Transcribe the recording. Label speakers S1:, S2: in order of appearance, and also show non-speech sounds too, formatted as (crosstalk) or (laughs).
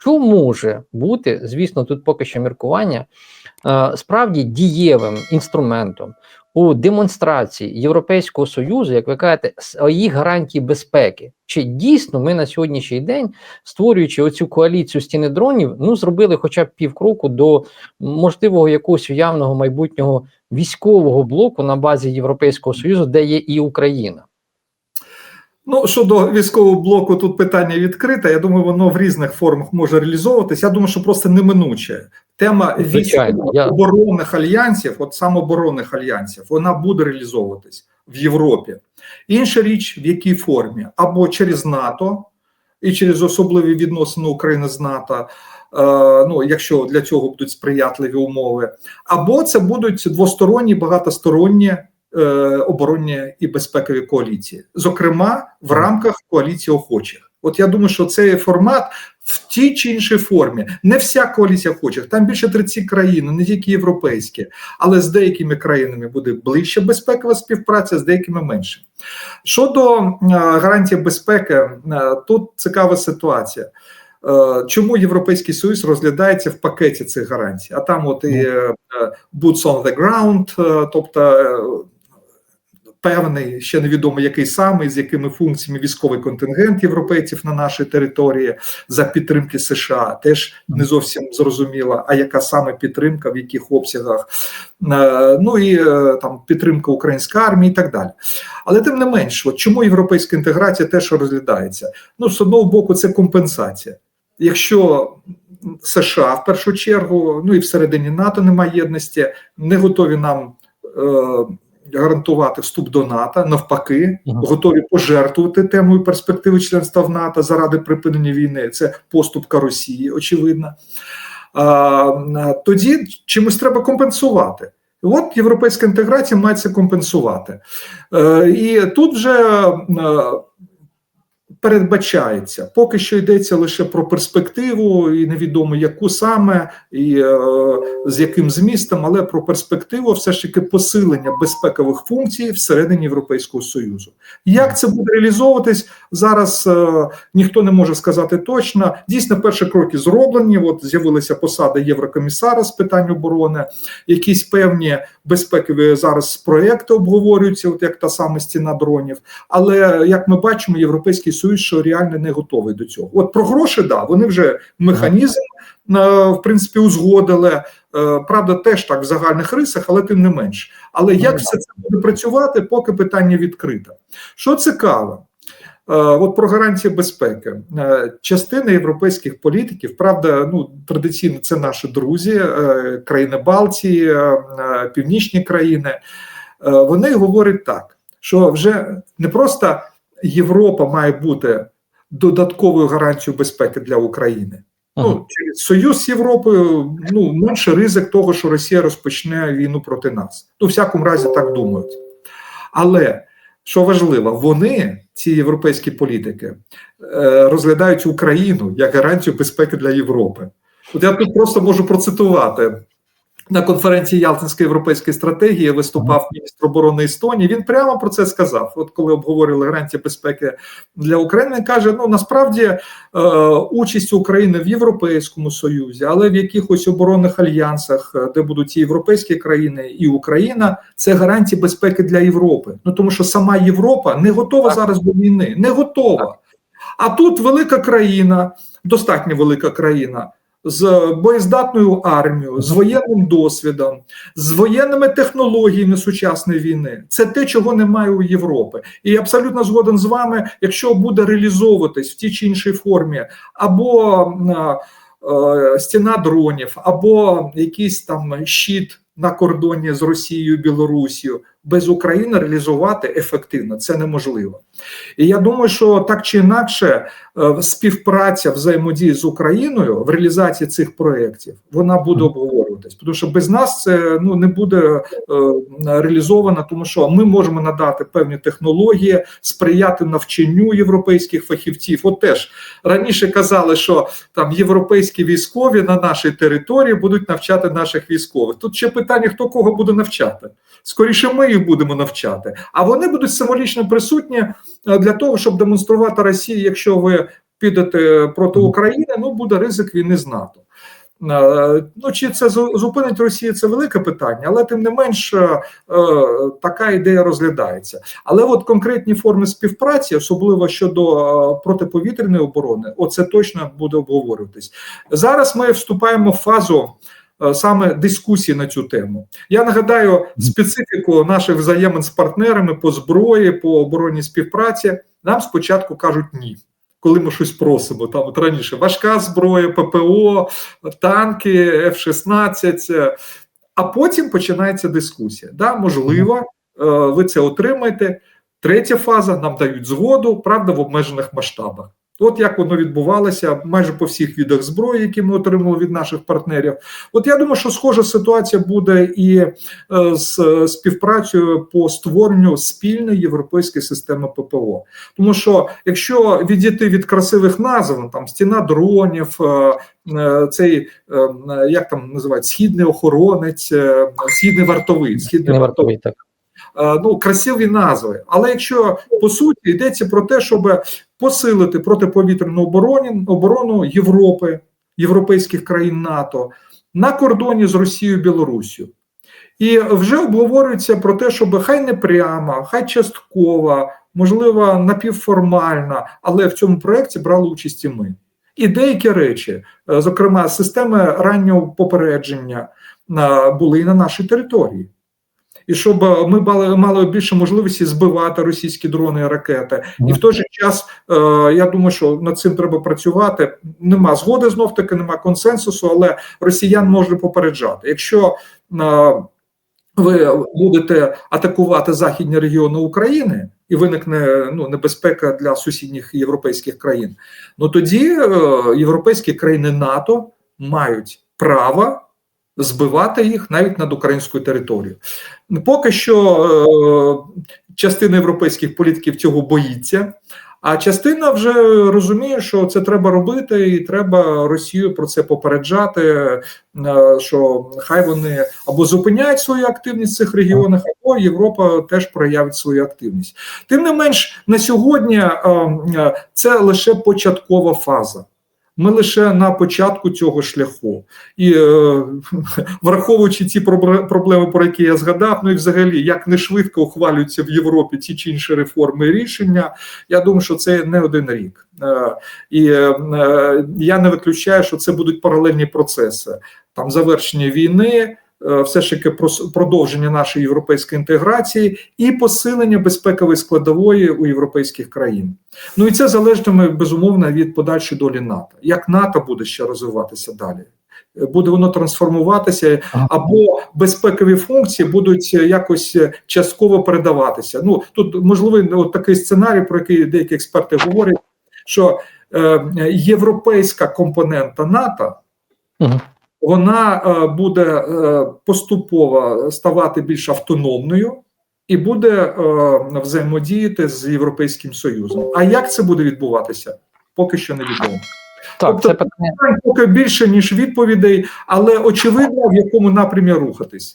S1: що може бути, звісно, тут поки що міркування, е, справді дієвим інструментом у демонстрації Європейського союзу, як ви кажете, своїх гарантій безпеки. Чи дійсно ми на сьогоднішній день, створюючи оцю коаліцію стіни дронів, ну зробили хоча б півкроку до можливого якогось уявного майбутнього військового блоку на базі Європейського союзу, де є і Україна?
S2: Ну, щодо військового блоку, тут питання відкрите. Я думаю, воно в різних формах може реалізовуватися. Я думаю, що просто неминуче. Тема
S1: Звичайно, я-
S2: оборонних альянсів, от самооборонних альянсів, вона буде реалізовуватись в Європі. Інша річ, в якій формі, або через НАТО і через особливі відносини України з НАТО. е, Ну, якщо для цього будуть сприятливі умови, або це будуть двосторонні, багатосторонні оборонні і безпекові коаліції, зокрема в рамках коаліції охочих. От я думаю, що цей формат в тій чи іншій формі. Не вся коаліція охочих, там більше 30 країн, не тільки європейські, але з деякими країнами буде ближче безпекова співпраця, з деякими менше. Щодо е, гарантії безпеки, е, тут цікава ситуація. Е, Чому Європейський Союз розглядається в пакеті цих гарантій? А там, от і е, boots on the ground, е, тобто е, певний, ще невідомо який саме, з якими функціями військовий контингент європейців на нашій території за підтримки США, теж не зовсім зрозуміло, а яка саме підтримка, в яких обсягах, Е, ну і е, там підтримка української армії і так далі. Але тим не менш, от чому європейська інтеграція теж розглядається? Ну, з одного боку, це компенсація. Якщо США в першу чергу, ну і всередині НАТО немає єдності, не готові нам е, гарантувати вступ до НАТО, навпаки,
S1: угу.
S2: готові пожертвувати темою перспективи членства в НАТО заради припинення війни. Це поступка Росії, очевидно. А, тоді чимось треба компенсувати. От європейська інтеграція має це компенсувати. Е, і тут вже е, передбачається, поки що йдеться лише про перспективу, і невідомо яку саме, і е, з яким змістом, але про перспективу все ж таки посилення безпекових функцій всередині Європейського Союзу. Як це буде реалізовуватись зараз? Е, ніхто не може сказати точно. Дійсно, перші кроки зроблені. От з'явилася посада Єврокомісара з питань оборони, якісь певні безпекові зараз проекти обговорюються, от як та сама стіна дронів. Але як ми бачимо, європейський союз що реально не готовий до цього. От про гроші, да, вони вже механізм е, в принципі узгодили. Е, Правда, теж так в загальних рисах, але тим не менш. Але як все це буде працювати, поки питання відкрите. Що цікаво, е, от про гарантії безпеки. Частина європейських політиків, правда, ну традиційно це наші друзі, країни Балтії, північні країни. Вони говорять так, що вже не просто Європа має бути додатковою гарантією безпеки для України.
S1: Ага.
S2: Ну, через союз з Європою ну менше ризик того, що Росія розпочне війну проти нас. Ну, в всякому разі, так думають. Але що важливо, вони, ці європейські політики, е, розглядають Україну як гарантію безпеки для Європи. От я тут просто можу процитувати. На конференції Ялтинської європейської стратегії виступав міністр оборони Естонії. Він прямо про це сказав. От коли обговорювали гарантії безпеки для України, він каже: ну насправді е, участь України в Європейському Союзі, але в якихось оборонних альянсах, е, де будуть і європейські країни, і Україна, це гарантії безпеки для Європи. Ну тому що сама Європа не готова
S1: Так.
S2: зараз до війни, не готова. А тут велика країна, достатньо велика країна. З боєздатною армією, з воєнним досвідом, з воєнними технологіями сучасної війни, це те, чого немає у Європи. І абсолютно згоден з вами, якщо буде реалізовуватись в тій чи іншій формі, або е, стіна дронів, або якийсь там щит на кордоні з Росією, Білорусією, без України реалізувати ефективно. Це неможливо. І я думаю, що так чи інакше е, співпраця взаємодії з Україною в реалізації цих проєктів вона буде обговорюватись, тому що без нас це ну не буде е, реалізовано, тому що ми можемо надати певні технології, сприяти навчанню європейських фахівців. От теж раніше казали, що там європейські військові на нашій території будуть навчати наших військових. Тут ще питання: хто кого буде навчати? Скоріше, ми їх будемо навчати, а вони будуть символічно присутні е, для того, щоб демонструвати Росії, якщо ви підете проти України, ну буде ризик війни з НАТО. Е, Ну чи це зупинить Росію? Це велике питання, але тим не менш е, така ідея розглядається. Але от конкретні форми співпраці, особливо щодо е, протиповітряної оборони, оце точно буде обговорюватись. Зараз ми вступаємо в фазу. Саме дискусії на цю тему. Я нагадаю специфіку наших взаємин з партнерами по зброї, по оборонній співпраці. Нам спочатку кажуть ні, коли ми щось просимо. Там от раніше важка зброя, ППО, танки, F-16, е, а потім починається дискусія. Да, можливо, е, ви це отримаєте. Третя фаза нам дають згоду, правда, в обмежених масштабах. От як воно відбувалося майже по всіх видах зброї, які ми отримали від наших партнерів. От я думаю, що схожа ситуація буде і е, з е, співпрацею по створенню спільної європейської системи ППО. Тому що якщо відійти від красивих назв, там стіна дронів, е, цей як там називають східний охоронець, східний вартовий, східний вартовий.
S1: так.
S2: Ну красиві назви. Але якщо по суті йдеться про те, щоб посилити протиповітряну оборону, оборону Європи, європейських країн НАТО на кордоні з Росією Білорусію. І вже обговорюється про те, щоб хай не прямо, хай частково, можливо, напівформально, але в цьому проєкті брали участь і ми. І деякі речі, е, зокрема, системи раннього попередження, е, були і на нашій території і щоб е, ми мали, мали більше можливості збивати російські дрони і ракети. І в той же час е, я думаю, що над цим треба працювати. Нема згоди знов таки, нема консенсусу, але росіян можна попереджати. Якщо е, ви будете атакувати західні регіони України і виникне ну, небезпека для сусідніх європейських країн, ну тоді е, європейські країни НАТО мають право збивати їх навіть над українською територією. Поки що е, частина європейських політиків цього боїться, а частина вже розуміє, що це треба робити, і треба Росію про це попереджати. е, Що хай вони або зупиняють свою активність в цих регіонах, або Європа теж проявить свою активність. Тим не менш, на сьогодні е, це лише початкова фаза. Ми лише на початку цього шляху, і е, (laughs) враховуючи ці пробле- проблеми, про які я згадав, ну і взагалі як не швидко ухвалюються в Європі ті чи інші реформи і рішення. Я думаю, що це не один рік, е, і е, я не виключаю, що це будуть паралельні процеси. Там завершення війни. Е, Все ж таки продовження нашої європейської інтеграції і посилення безпекової складової у європейських країн. Ну і це залежатиме безумовно від подальшої долі НАТО. Як НАТО буде ще розвиватися далі? Е, Буде воно трансформуватися, або безпекові функції будуть е, якось частково передаватися. Ну тут можливий от такий сценарій, про який деякі експерти говорять, що е, європейська компонента НАТО. Вона е, буде е, поступово ставати більш автономною і буде е, взаємодіяти з Європейським Союзом. А як це буде відбуватися? Поки що невідомо.
S1: Так,
S2: Тобто-
S1: це питання.
S2: Поки більше ніж відповідей, але очевидно, в якому напрямі рухатись.